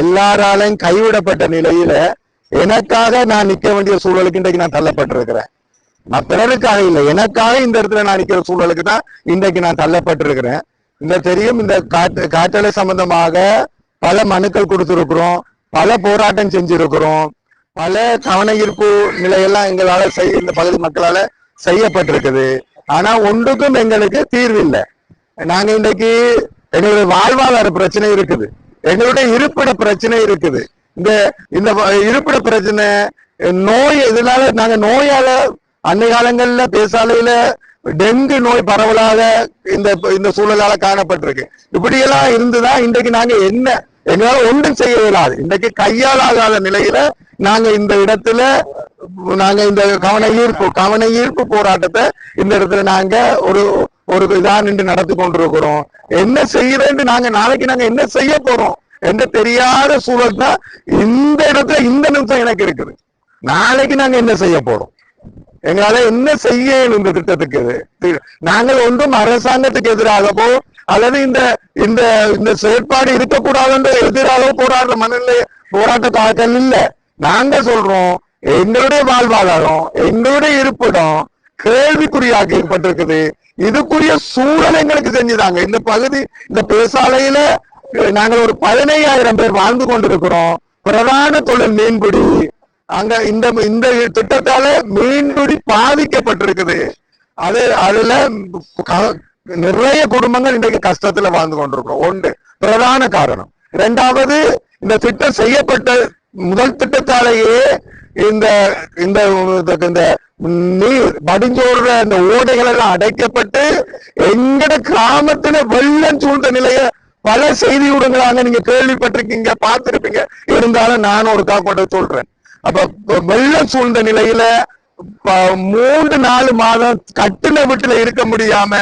எல்லாராலையும் கைவிடப்பட்ட நிலையில எனக்காக நான் நிக்க வேண்டிய சூழலுக்கு இன்றைக்கு நான் தள்ளப்பட்டிருக்கிறேன். நான் பிறருக்காக இல்லை எனக்காக இந்த இடத்துல நான் நிக்கிற சூழலுக்கு தான் இன்றைக்கு நான் தள்ளப்பட்டிருக்கிறேன். இந்த தெரியும் இந்த காற்று காற்றலை சம்பந்தமாக பல மனுக்கள் கொடுத்திருக்கிறோம் பல போராட்டம் செஞ்சிருக்கிறோம் பல கவன ஈர்ப்பு நிலையெல்லாம் எங்களால செய் இந்த பகுதி மக்களால செய்யப்பட்டிருக்குது. ஆனா ஒன்றுக்கும் எங்களுக்கு தீர்வு இல்லை. நாங்க இன்றைக்கு எங்களுடைய வாழ்வாதார பிரச்சனை இருக்குது. எங்களுடைய இருப்பிட பிரச்சனை இருக்குது. இந்த இந்த இருப்பிட பிரச்சனை நோய் இதனால நாங்க நோயால அன்னை காலங்கள்ல பேசாலையில டெங்கு நோய் பரவலாக இந்த இந்த சூழலால காணப்பட்டிருக்கு. இப்படியெல்லாம் இருந்துதான் இன்றைக்கு நாங்க என்ன எங்களால ஒன்றும் செய்ய இயலாது. இன்றைக்கு கையாளாகாத நிலையில நாங்க இந்த இடத்துல நாங்க இந்த கவன ஈர்ப்பு கவன ஈர்ப்பு போராட்டத்தை இந்த இடத்துல நாங்க ஒரு ஒரு இதா நின்று நடத்தி கொண்டிருக்கிறோம். என்ன செய்யறேன்னு நாங்க நாளைக்கு நாங்க என்ன செய்ய போறோம் என்று தெரியாத சூழல் தான் இந்த இடத்துல இந்த நிமிஷம் எனக்கு இருக்குது. நாளைக்கு நாங்க என்ன செய்ய போறோம்? எங்களால என்ன செய்ய இந்த திட்டத்துக்கு? நாங்கள் ஒன்றும் அரசாங்கத்துக்கு எதிராகவோ அல்லது இந்த இந்த இந்த செயற்பாடு இருக்கக்கூடாதுன்ற எதிராக போராடுற மனநிலை போராட்ட தாக்கல் இல்ல. நாங்க சொல்றோம் எங்களுடைய வாழ்வாதாரம் எங்களுடைய இருப்பிடம் கேள்விக்குறியாக்கப்பட்டிருக்குது இதுக்குரிய சூழல் எங்களுக்கு செஞ்சுதாங்க இந்த பகுதி இந்த பேசாலையில நாங்கள் ஒரு பதினையாயிரம் பேர் வாழ்ந்து கொண்டிருக்கிறோம். பிரதான தொழில் மீன்பிடி. அங்க இந்த இந்த திட்டத்தால மீன்பிடி பாதிக்கப்பட்டிருக்குது. அது அதுல க- நிறைய குடும்பங்கள் இன்றைக்கு கஷ்டத்துல வாழ்ந்து கொண்டிருக்கிறோம். ஒன்று பிரதான காரணம். இரண்டாவது இந்த திட்டம் செய்யப்பட்ட முதல் திட்டத்தாலேயே இந்த இந்த இந்த நீர் வடிஞ்சோடுற இந்த ஓடைகள் எல்லாம் அடைக்கப்பட்டு எங்கட கிராமத்துல வெள்ளம் சூழ்ந்த நிலைய பல செய்தி ஊடகங்களாக நீங்க கேள்விப்பட்டிருக்கீங்க பார்த்திருப்பீங்க. இருந்தாலும் நானும் ஒரு காப்பாட்ட சொல்றேன். அப்ப வெள்ளம் சூழ்ந்த நிலையில மூன்று நாலு மாதம் கட்டின வீட்டுல இருக்க முடியாம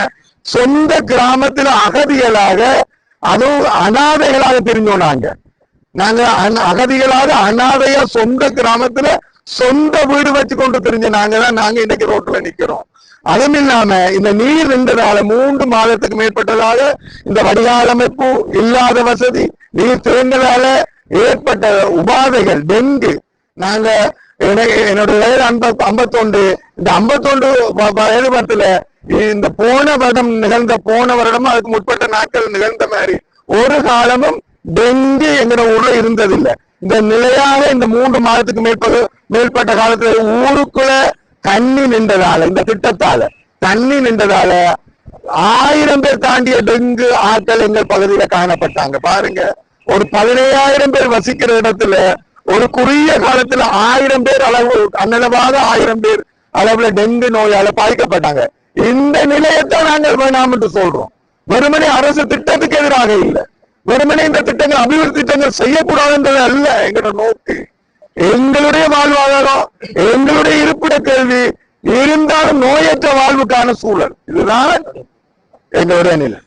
சொந்த கிராமத்துல அகதிகளாக அதுவும் அனாதைகளாக தெரிஞ்சோம் நாங்க. நாங்க அகதிகளாக அனாதையா சொந்த கிராமத்துல சொந்த வீடு வச்சு கொண்டு தெரிஞ்ச நாங்க தான் நாங்க இன்னைக்கு ரோட்ல நிக்கிறோம். அதுவும் இல்லாம இந்த நீர் நின்றதால மூன்று மாதத்துக்கு மேற்பட்டதாக இந்த வடிகால் அமைப்பு இல்லாத வசதி நீர் திறந்ததால ஏற்பட்ட உபாதைகள் டெங்கு. நாங்க என்னோட வயது ஐம்பத்தி ஐம்பத்தொண்டு இந்த ஐம்பத்தொண்டு வயது பத்துல இந்த போன வருடம் நிகழ்ந்த போன வருடமும் அதுக்கு முற்பட்ட நாட்கள் நிகழ்ந்த மாதிரி ஒரு காலமும் டெங்கு எங்கட ஊர்ல இருந்ததில்லை. இந்த நிலையாக இந்த மூன்று மாதத்துக்கு மேற்பட்டு மேற்பட்ட காலத்துல ஊருக்குள்ள தண்ணி நின்றதால இந்த திட்டத்தால தண்ணி நின்றதால ஆயிரம் பேர் தாண்டிய டெங்கு ஆட்கள் எங்கள் பகுதியில காணப்பட்டாங்க. பாருங்க ஒரு பதினையாயிரம் பேர் வசிக்கிற இடத்துல ஒரு குறுகிய காலத்துல ஆயிரம் பேர் அளவு அன்னளவாக ஆயிரம் பேர் அளவுல டெங்கு நோயால பாதிக்கப்பட்டாங்க. இந்த நிலையத்தை நாங்கள் வேணாம் என்று சொல்றோம். வெறுமனே அரசு திட்டத்துக்கு எதிராக இல்லை. வெறுமனே இந்த திட்டங்கள் அபிவிருத்தி திட்டங்கள் செய்யக்கூடாதுன்றது அல்ல எங்களோட நோக்கு. எங்களுடைய வாழ்வாதாரம் எங்களுடைய இருப்பிட கேள்வி இருந்தாலும் நோயற்ற வாழ்வுக்கான சூழல். இதுதான் எங்களுடைய நிலை.